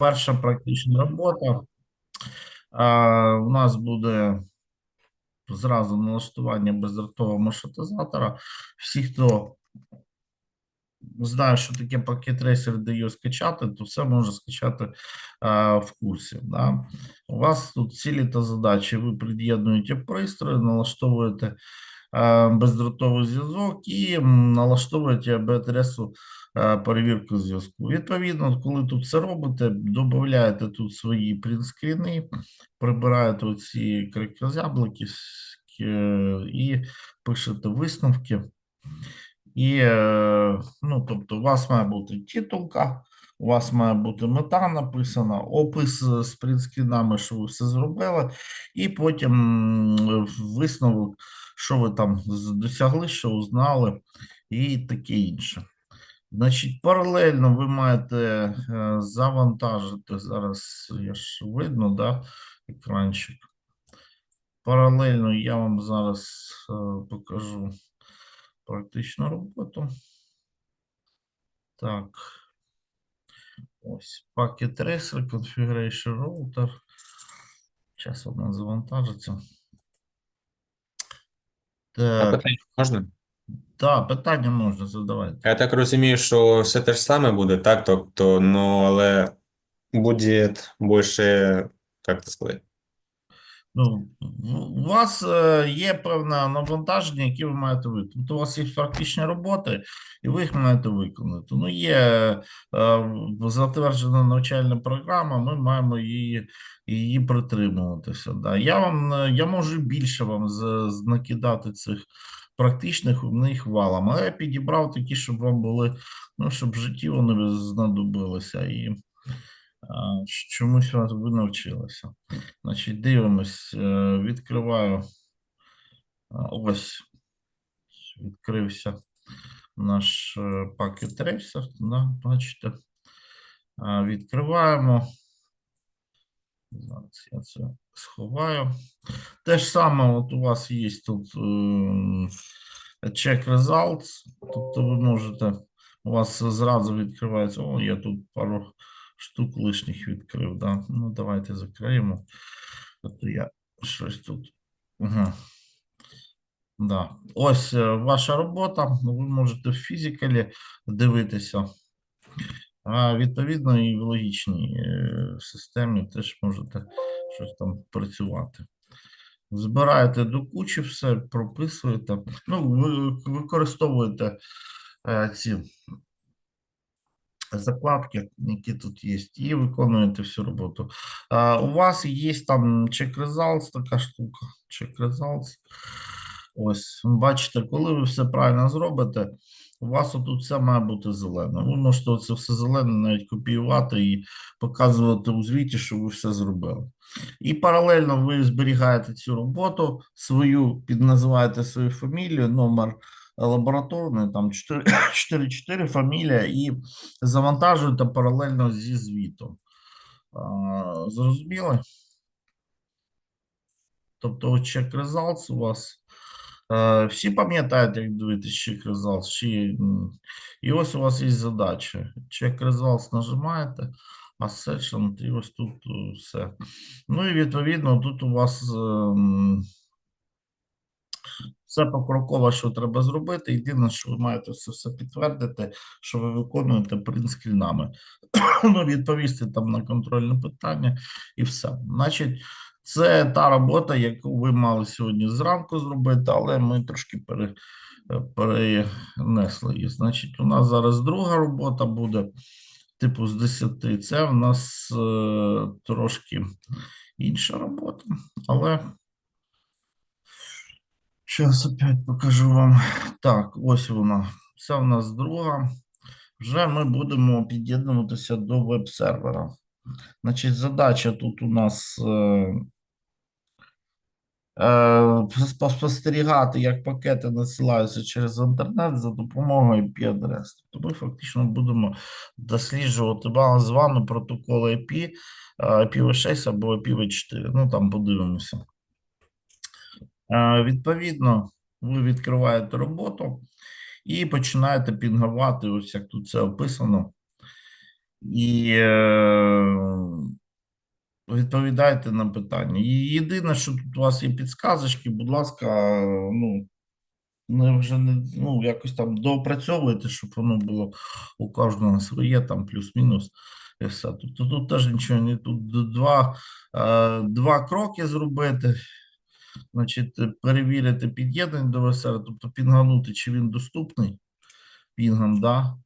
перша практична робота. А, у нас буде зразу налаштування бездротового маршрутизатора. Всі, хто знає, що таке пакет рейсер, де його скачати, то все може скачати а, в курсі. Да? У вас тут цілі та задачі. Ви під'єднуєте пристрої, налаштовуєте а, бездротовий зв'язок і налаштовуєте АБ-адресу е, перевірку зв'язку. Відповідно, коли тут це робите, додаєте тут свої принтскріни, прибираєте оці крикозяблики і пишете висновки. І, е, ну, тобто, у вас має бути титулка, у вас має бути мета написана, опис е, з принтскрінами, що ви все зробили, і потім висновок, що ви там досягли, що узнали, і таке інше. Значить, паралельно ви маєте е, завантажити зараз, я ж видно, да, екранчик. Паралельно я вам зараз покажу практичну роботу. Так. Ось Packet Tracer, Configuration Router. Зараз вона завантажиться. Так, питання можна? да, питання можна задавати. Я так розумію, що все те ж саме буде, так? Тобто, ну, але буде більше, як це сказати? Ну, у вас е, є певне навантаження, які ви маєте виконати. Тобто у вас є практичні роботи, і ви їх маєте виконати. Ну, є е, затверджена навчальна програма, ми маємо її, її притримуватися. Да. Я вам е, я можу більше вам накидати цих практичних у них валом, але я підібрав такі, щоб вам були, ну, щоб в житті вони знадобилися і чомусь вас ви навчилися. Значить, дивимось, е, відкриваю. Ось відкрився наш е, пакет трейсер. Да, бачите. Відкриваємо. Зараз я це сховаю. Те ж саме, от у вас є тут ем, check results, тобто ви можете, у вас зразу відкривається, о, я тут пару штук лишніх відкрив, да. Ну, давайте закриємо. Тобто я щось тут. Угу. Да. Ось е, ваша робота. Ну, Ви можете в фізикалі дивитися. А відповідно, і в логічній е, системі теж можете щось там працювати. Збираєте до кучі все, прописуєте. Ну, ви використовуєте е, ці закладки, які тут є, і виконуєте всю роботу. А, у вас є там check results, така штука. Check results. Ось, бачите, коли ви все правильно зробите, у вас отут все має бути зелене. Ви можете це все зелене навіть копіювати і показувати у звіті, що ви все зробили. І паралельно ви зберігаєте цю роботу, свою, підназиваєте свою фамілію, номер лабораторний, там 4 4 фамілія, і завантажуєте паралельно зі звітом. А, Зрозуміли? Тобто, check results у вас. Е, Всі пам'ятають, як дивитися check results, чи... і ось у вас є задача. Check results нажимаєте, Ascension, і ось тут е, все. Ну і відповідно тут у вас ем, все покроково, що треба зробити. Єдине, що ви маєте це все підтвердити, що ви виконуєте принт-скрінами. ну, відповісти там на контрольне питання і все. Значить, це та робота, яку ви мали сьогодні зранку зробити, але ми трошки пере, е, перенесли її. Значить, у нас зараз друга робота буде, типу, з 10. Це в нас е, трошки інша робота, але. Зараз опять покажу вам. Так, ось вона. Це в нас друга. Вже ми будемо під'єднуватися до веб-сервера. Значить, задача тут у нас е, е, спостерігати, як пакети насилаються через інтернет за допомогою IP-адрес. Тобто ми фактично будемо досліджувати з вами протоколи IP, е, IPv6 або IPv4. Ну, там подивимося. Е, Відповідно, ви відкриваєте роботу і починаєте пінгувати, ось як тут це описано. І е, відповідайте на питання. І єдине, що тут у вас є підсказочки, будь ласка, ну, не вже не, ну, якось там доопрацьовуйте, щоб воно було у кожного своє, там плюс-мінус. І все. Тобто тут теж нічого не тут два, е, два кроки зробити. Значить, перевірити під'єднання до ВСР, тобто пінганути, чи він доступний пінгом, да.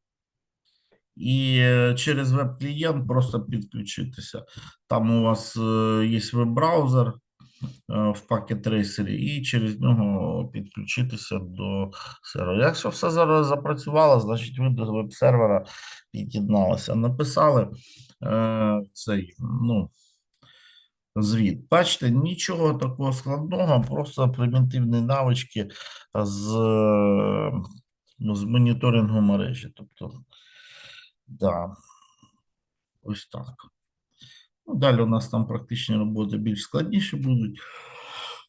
І е, через веб-клієнт просто підключитися. Там у вас е, є веб-браузер е, в пакет трейсері, і через нього підключитися до сервера. Якщо все зараз запрацювало, значить ви до веб-сервера під'єдналися. Написали е, цей, ну, звіт. Бачите, нічого такого складного, просто примітивні навички з, ну, з моніторингу мережі. Тобто, да, ось так. Ну, далі у нас там практичні роботи більш складніші будуть.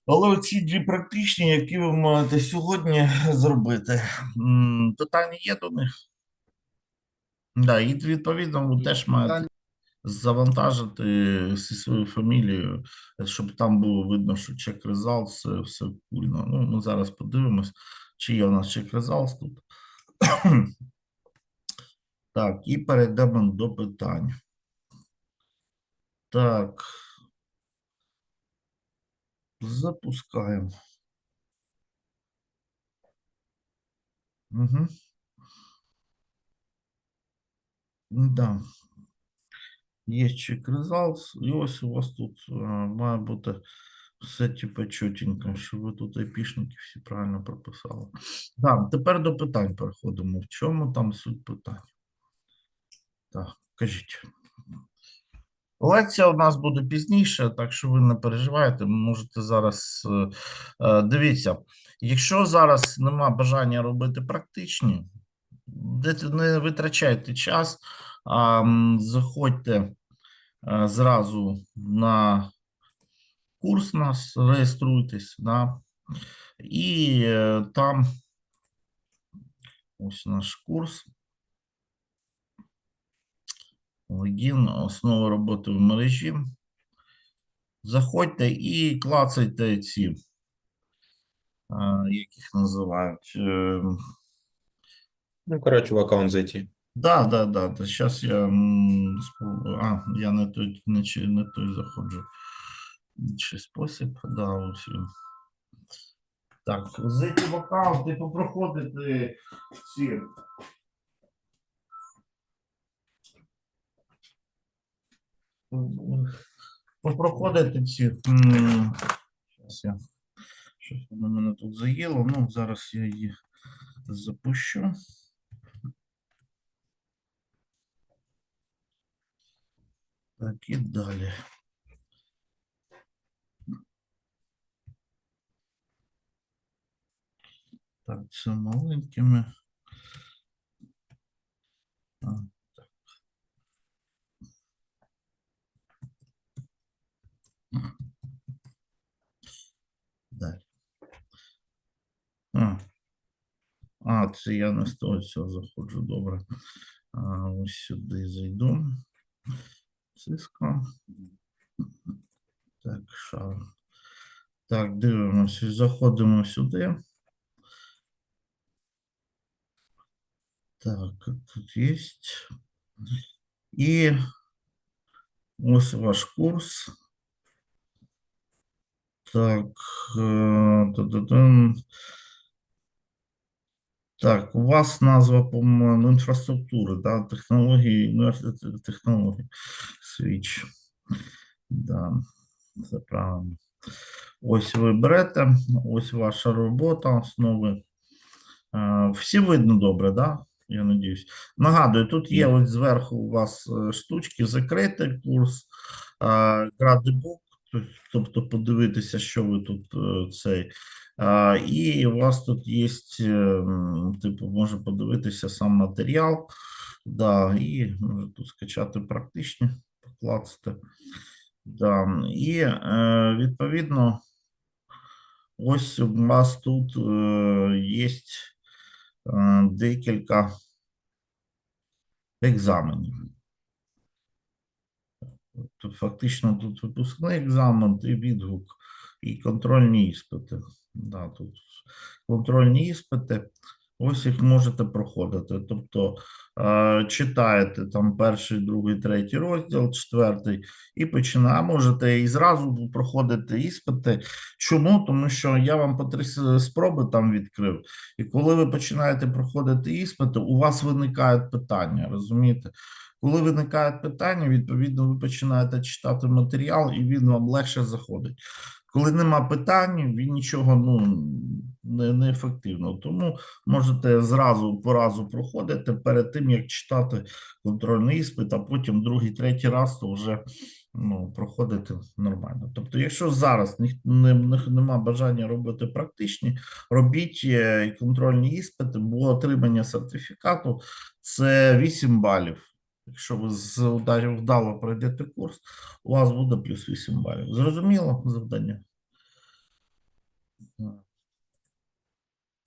Але ці дві практичні, які ви можете сьогодні зробити, питання є до них? Да, і відповідно ви теж маєте завантажити зі своєю фамілією, щоб там було видно, що чек резалт, все, все кульно. Ну, ми зараз подивимось, чи є у нас чек резалт тут. Так, і перейдемо до питань. Так. Запускаємо. Угу. Да. Є чек резалт, і ось у вас тут має бути все типу чотенько, що ви тут айпішники всі правильно прописали. Так, тепер до питань переходимо. В чому там суть питань? Так, кажіть. Лекція у нас буде пізніше, так що ви не переживайте, можете зараз. е, е, Дивіться, якщо зараз нема бажання робити практичні, не витрачайте час, заходьте е, зразу на курс нас, реєструйтесь, да, і е, там ось наш курс. Логін, основа роботи в мережі. Заходьте і клацайте ці, як їх називають. е, Ну, коротше, в аккаунт зайти. Да, да, да. да. Зараз я м, спробую. А, я не той, не, чи- не той заходжу. Інший спосіб. Да, ось він. Так, зайти в аккаунт і попроходити ці. Попроходити ці. Зараз я. Щось воно мене тут заїло. Ну, зараз я її запущу. Так, і далі. Так, це маленькими. А, так. Далі. А. А, це я не з того цього заходжу, добре. А, ось сюди зайду. Cisco. Так, шар. Так, дивимося, заходимо сюди. Так, тут є. І ось ваш курс. Так, е, та-та-дам. Так, у вас назва, по-моєму, інфраструктури, да, технології, університет технологій, свіч. Да, це правильно. Ось ви берете, ось ваша робота, основи. Е, Всі видно добре, да? Я надіюсь. Нагадую, тут є ось зверху у вас е, штучки, закритий курс, градибук, тобто подивитися, що ви тут е, цей. А, І у вас тут є, типу, може подивитися сам матеріал, да, і може тут скачати практичні, покласти. Да. І е, відповідно, ось у вас тут е, є е, декілька екзаменів. Тут фактично тут випускний екзамен, і відгук, і контрольні іспити. Да, тут контрольні іспити. Ось їх можете проходити. Тобто читаєте там перший, другий, третій розділ, четвертий, і починає, можете і зразу проходити іспити. Чому? Тому що я вам по три спроби там відкрив. І коли ви починаєте проходити іспити, у вас виникають питання, розумієте? Коли виникають питання, відповідно, ви починаєте читати матеріал, і він вам легше заходить. Коли нема питань, він нічого ну, не, не ефективно. Тому можете зразу по разу проходити перед тим, як читати контрольний іспит, а потім другий, третій раз, то вже ну, проходити нормально. Тобто, якщо зараз ніх- не, не, нема бажання робити практичні, робіть е, контрольні іспити, бо отримання сертифікату це 8 балів. Якщо ви з ударів вдало пройдете курс, у вас буде плюс 8 балів. Зрозуміло завдання?